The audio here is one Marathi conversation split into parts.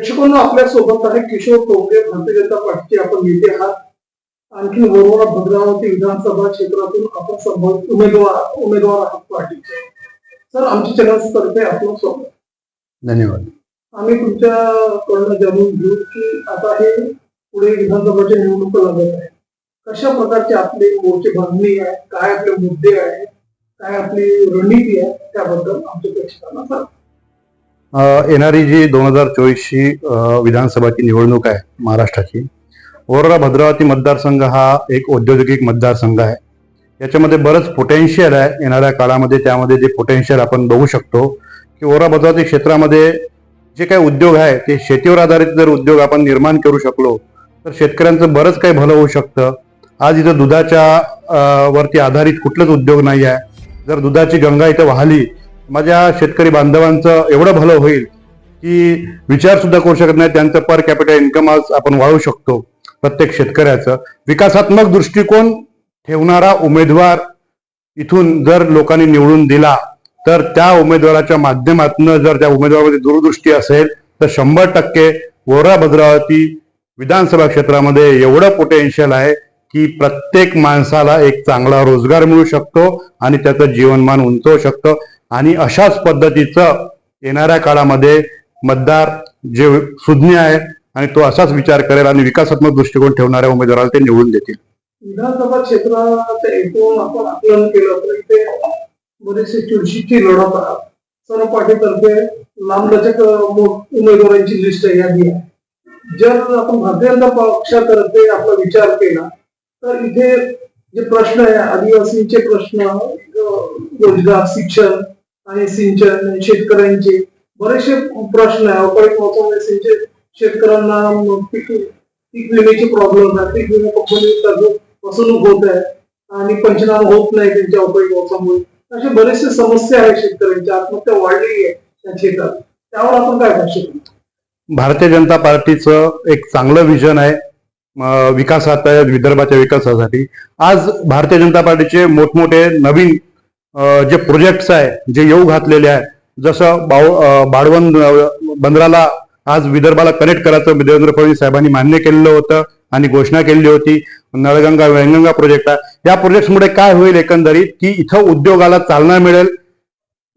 दर्शकांना आपल्यासोबत आहे किशोर टोपे भारतीय जनता पार्टीचे आपण नेते आहात. आणखी वरोरा भद्रावती विधानसभा क्षेत्रातून आपण संभव उमेदवार उमेदवार आहात पार्टीचे सर आमच्या चॅनल तर्फे आपलं स्वागत. धन्यवाद. आम्ही तुमच्याकडनं जाणून घेऊ की आता हे पुढे विधानसभाच्या निवडणुका लागत आहे. कशा प्रकारची आपली मोर्चे बांधणी आहे काय आपले मुद्दे आहे काय आपली रणनीती आहे त्याबद्दल आमच्या प्रेक्षकांना सांगा. येणारी जी दोन हजार चोवीसची विधानसभाची निवडणूक आहे महाराष्ट्राची ओरोरा भद्रावती मतदारसंघ हा एक औद्योगिक मतदारसंघ आहे. याच्यामध्ये बरंच पोटेन्शियल आहे येणाऱ्या काळामध्ये त्यामध्ये जे पोटेन्शियल आपण बघू शकतो की ओरोरा भद्रावती क्षेत्रामध्ये जे काही उद्योग आहे ते शेतीवर आधारित जर उद्योग आपण निर्माण करू शकलो तर शेतकऱ्यांचं बरंच काही भलं होऊ शकतं. आज इथं दुधाच्या वरती आधारित कुठलंच उद्योग नाही आहे. जर दुधाची गंगा इथं वाहली माझ्या शेतकरी बांधवांचं एवढं भलं होईल की विचार सुद्धा करू शकत नाही. त्यांचं पर कॅपिटल इन्कम आज आपण वाढवू शकतो प्रत्येक शेतकऱ्याचं. विकासात्मक दृष्टिकोन ठेवणारा उमेदवार इथून जर लोकांनी निवडून दिला तर त्या उमेदवाराच्या माध्यमातून जर त्या उमेदवारामध्ये दूरदृष्टी असेल तर शंभर टक्के वोरा भद्रावती विधानसभा क्षेत्रामध्ये एवढं पोटेन्शियल आहे की प्रत्येक माणसाला एक चांगला रोजगार मिळू शकतो आणि त्याचं जीवनमान उंचवू शकतं. आणि अशाच पद्धतीचं येणाऱ्या काळामध्ये मतदार जे सुज्ञ आहे आणि तो असाच विचार करेल आणि विकासात्मक दृष्टिकोन ठेवणाऱ्या उमेदवाराला ते निवडून देतील. विधानसभा क्षेत्राचं एकूण आपण आकलन केलं तर इथे बरेचसे चुरशीची लढत आहे. सर्व लांबलचक उमेदवारांची लिस्ट यादी आहे. जर आपण भारतीय जनता पक्षातर्फे आपला विचार केला तर इथे जे प्रश्न आहे आदिवासींचे प्रश्न रोजगार शिक्षण आणि सिंचन शेतकऱ्यांचे बरेचसे प्रश्न आहे. अवकाळी पावसामुळे सिंचन शेतकऱ्यांना पीक पीक विम्याचे प्रॉब्लेम आहे. पीक विमा कंपनी फसवणूक होत आहे आणि पंचनामा होत नाही त्यांच्या अवकाळी पावसामुळे. अशा बरेचसे समस्या आहेत शेतकऱ्यांच्या. आत्महत्या वाढलेली आहे त्या क्षेत्रात. त्यावर आपण काय करू शकतो भारतीय जनता पार्टीचं एक चांगलं विजन आहे विकासात विदर्भाच्या विकासासाठी. आज भारतीय जनता पार्टीचे मोठमोठे नवीन जे प्रोजेक्ट्स आहे जे येऊ घातलेले आहे जसं बाव अं, बाळवण बंदराला आज विदर्भाला कनेक्ट करायचं देवेंद्र फडणवीस साहेबांनी मान्य केलेलं होतं आणि घोषणा केलेली होती. नळगंगा वैनगंगा प्रोजेक्ट आहे. या प्रोजेक्टमुळे काय होईल एकंदरीत की इथं उद्योगाला चालना मिळेल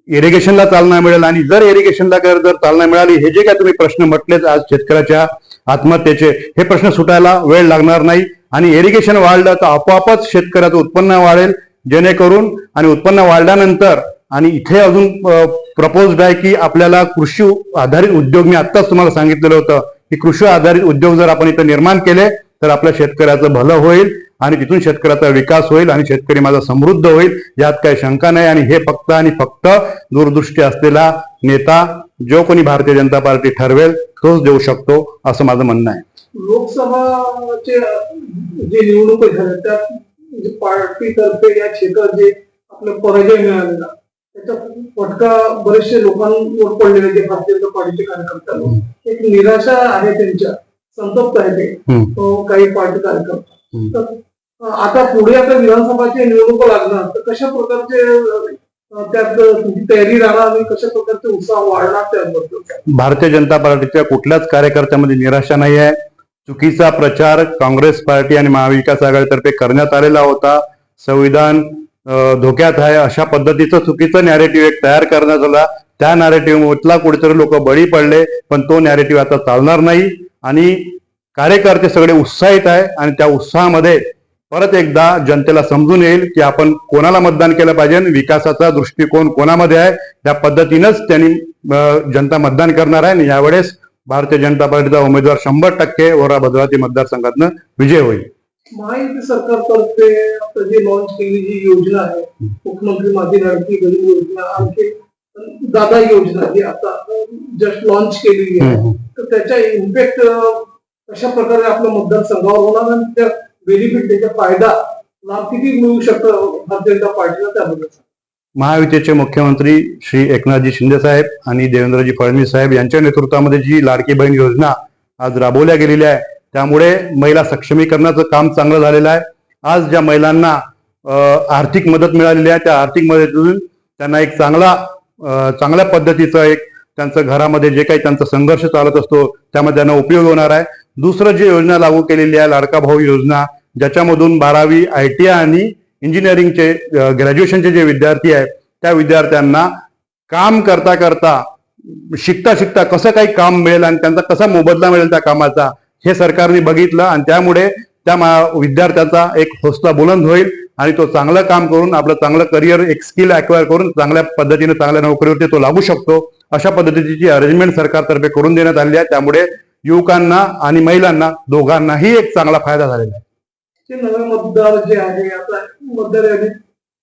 इरिगेशनला चालना मिळेल आणि जर इरिगेशनला जर जर चालना मिळाली हे जे काय तुम्ही प्रश्न म्हटलेत आज शेतकऱ्याच्या आत्महत्येचे हे प्रश्न सुटायला वेळ लागणार नाही. आणि इरिगेशन वाढलं तर आपोआपच शेतकऱ्याचं उत्पन्न वाढेल जेणेकरून आणि उत्पन्न वाढल्यानंतर आणि इथे अजून प्रपोज्ड आहे की आपल्याला कृषी आधारित उद्योग मी आत्ताच तुम्हाला सांगितलेलं होतं की कृषी आधारित उद्योग जर आपण इथं निर्माण केले तर आपल्या शेतकऱ्याचं भलं होईल आणि तिथून शेतकऱ्याचा विकास होईल आणि शेतकरी माझा समृद्ध होईल यात काही शंका नाही. आणि हे फक्त आणि फक्त दूरदृष्टी असलेला नेता जो कोणी भारतीय जनता पार्टी ठरवेल तोच देऊ शकतो असं माझं म्हणणं आहे. लोकसभाचे जे निवडणूक पार्टीतर्फे या क्षेत्रात जे आपला पराजय मिळालेला त्याचा फटका बरेचसे लोकांवर पडलेले जे भारतीय जनता पार्टीचे कार्यकर्त्यांवर एक निराशा आहे त्यांच्या संतप्त आहे ते. तो काही पार्टी कार्यकर्ता. तर आता पुढे आता विधानसभाची निवडणुका लागणार तर कशा प्रकारचे त्यात तयारी राहणार आणि कशा प्रकारचे उत्साह वाढणार त्याबद्दल? भारतीय जनता पार्टीच्या कुठल्याच कार्यकर्त्यामध्ये निराशा नाही आहे चुकीचा प्रचार काँग्रेस पार्टी आणि महाविकास आघाडीतर्फे करण्यात आलेला होता. संविधान धोक्यात आहे अशा पद्धतीचं चुकीचं नॅरेटिव्ह एक तयार करण्यात आला. त्या नॅरेटिव्ह मधला कुठेतरी लोक बळी पडले पण तो नॅरेटिव्ह आता चालणार नाही. आणि कार्यकर्ते सगळे उत्साहित आहे आणि त्या उत्साहामध्ये परत एकदा जनतेला समजून येईल की आपण कोणाला मतदान केलं पाहिजे विकासाचा दृष्टिकोन कोणामध्ये आहे. त्या पद्धतीनंच त्यांनी जनता मतदान करणार आहे आणि यावेळेस भारतीय जनता पार्टीचा उमेदवार शंभर टक्के वरा भद्रावती मतदारसंघातनं विजय होईल महायुती सरकारतर्फे आता जी लॉन्च केलेली जी योजना आहे मुख्यमंत्री माझी लाडकी गरीब योजना आणखी दादा योजना जी आता जस्ट लॉन्च केलेली आहे. तर त्याचा इम्पॅक्ट कशा प्रकारे आपल्या मतदारसंघावर होणार आणि त्या बेनिफिट त्याचा फायदा लाभ किती मिळू शकतो भारतीय जनता पार्टीला त्याबद्दल. महायुतीचे मुख्यमंत्री श्री एकनाथजी शिंदे साहेब आणि देवेंद्रजी फडणवीस साहेब यांच्या नेतृत्वामध्ये जी लाडकी बहीण योजना आज राबवल्या गेलेली आहे त्यामुळे महिला सक्षमीकरणाचं काम चांगलं झालेलं आहे. आज ज्या महिलांना आर्थिक मदत मिळालेली आहे त्या आर्थिक मदतीतून त्यांना एक चांगला चांगल्या पद्धतीचं एक त्यांचं घरामध्ये जे काही त्यांचा संघर्ष चालत असतो त्यामध्ये त्यांना उपयोग होणार आहे. दुसरं जी योजना लागू केलेली आहे लाडका भाऊ योजना ज्याच्यामधून बारावी आय टी आय आणि इंजिनिअरिंगचे ग्रॅज्युएशनचे जे विद्यार्थी आहेत त्या विद्यार्थ्यांना काम करता करता शिकता शिकता कसं काही काम मिळेल आणि त्यांचा कसा मोबदला मिळेल त्या कामाचा हे सरकारने बघितलं आणि त्यामुळे त्या विद्यार्थ्यांचा विद्यार्थ्याचा एक हौसला बुलंद होईल आणि तो चांगलं काम करून आपलं चांगलं करिअर एक स्किल अक्वायर करून चांगल्या पद्धतीने चांगल्या नोकरीवरती तो लागू शकतो. अशा पद्धतीची अरेंजमेंट सरकारतर्फे करून देण्यात आली आहे. त्यामुळे युवकांना आणि महिलांना दोघांनाही एक चांगला फायदा झालेला आहे. ते नवे मतदार जे आहे आता मतदार यादीत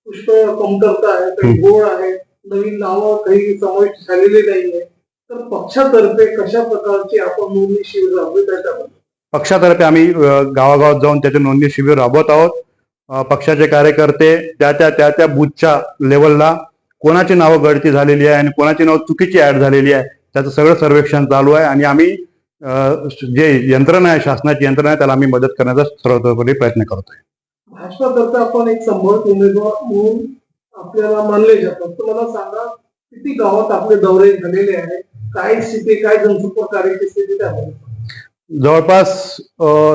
पुष्कळ कमतरता आहे काही. गोड आहे नवीन नावं काही समाविष्ट झालेली नाहीये. तर पक्षातर्फे कशा प्रकारची आपण नोंदणी शिबिर राबवित आहे त्याबद्दल पक्षातर्फे आम्ही गावागावात जाऊन त्याचे नोंदणी शिबिर राबवत आहोत. पक्षाचे कार्यकर्ते त्या त्या त्या त्या बूथच्या लेवलला कोणाची नावं गळती झालेली आहे आणि कोणाची नावं चुकीची ऍड झालेली आहे त्याचं सगळं सर्वेक्षण चालू आहे. आणि आम्ही जे यंत्रणा आहे शासनाची यंत्रणा आहे त्याला आम्ही मदत करण्याचा सर्वतोपरी प्रयत्न करतोय. आपण एक संभवत उमेदवार म्हणून आपल्याला मानले जातात. तर मला सांगा किती गावात आपले दौरे झालेले आहेत? काय स्थिती काय जनसंपर्क कार्याची स्थिती त्याबद्दल जवळपास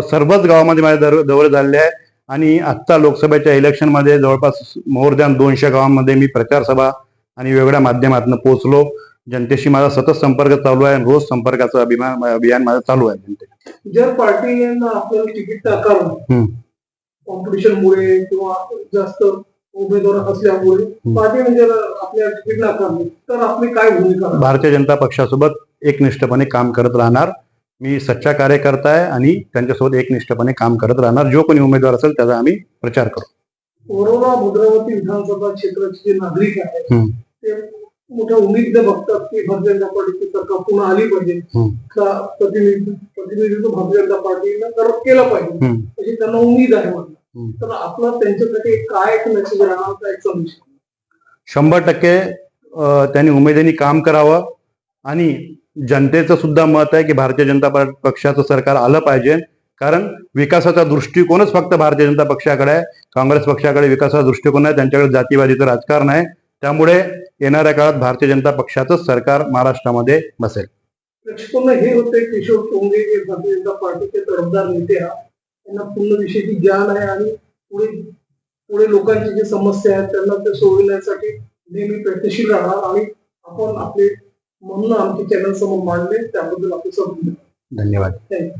सर्वच गावामध्ये माझे दर- झालेले आहे आणि आत्ता लोकसभेच्या इलेक्शनमध्ये जवळपास मोर दॅन दोनशे गावांमध्ये मी प्रचार सभा आणि वेगवेगळ्या माध्यमातून पोहोचलो. जनतेशी माझा सतत संपर्क चालू आहे रोज संपर्काचं अभिमान अभियान माझं चालू आहे जनते जर पार्टीनं आपल्याला तिकीट नाकारलं हम्म. कॉम्पिटिशन मुळे किंवा जास्त उमेदवार असल्यामुळे पार्टीने जर आपल्याला तिकीट नाकारले तर आपली काय भूमिका? भारतीय जनता पक्षासोबत एकनिष्ठपणे काम करत राहणार मी सच्चा कार्यकर्ता आहे आणि त्यांच्यासोबत एकनिष्ठपणे काम करत राहणार जो कोणी उमेदवार असेल त्याचा आम्ही प्रचार करू वरोरा भद्रावती विधानसभा क्षेत्राचे जे नागरिक आहेत. ते मोठ्या उमेद बघतात की भारतीय जनता पार्टीची सरकार पुन्हा आली पाहिजे. हम्म. का प्रतिनिधी प्रतिनिधित्व भारतीय जनता पार्टीनं कर- केलं पाहिजे. अशी त्यांना उमेद आहे हम्म. तर आपला त्यांच्यासाठी काय एक मेसेज राहणार काय संदेश शंभर टक्के त्यांनी उमेदीने काम करावं. आणि जनतेचं सुद्धा मत आहे की भारतीय जनता पक्षाचं सरकार आलं पाहिजे. कारण विकासाचा दृष्टिकोनच फक्त भारतीय जनता पक्षाकडे आहे. काँग्रेस पक्षाकडे विकासाचा दृष्टिकोन आहे त्यांच्याकडे जातीवादीचं राजकारण आहे. त्यामुळे येणाऱ्या काळात भारतीय जनता पक्षाचंच सरकार महाराष्ट्रामध्ये बसेल. हे होते किशोर टोंगे हे भारतीय जनता पार्टीचे तडफदार नेते आहेत त्यांना पूर्ण विषयाची ज्ञान आहे आणि पुढे पुढे लोकांची जी समस्या आहेत त्यांना ते सोडवण्यासाठी नेहमी प्रयत्नशील राहणार आणि आपण आपले म्हणणं आमच्या चॅनल समोर मांडले त्याबद्दल आपले सब धन्यवाद. थँक्यू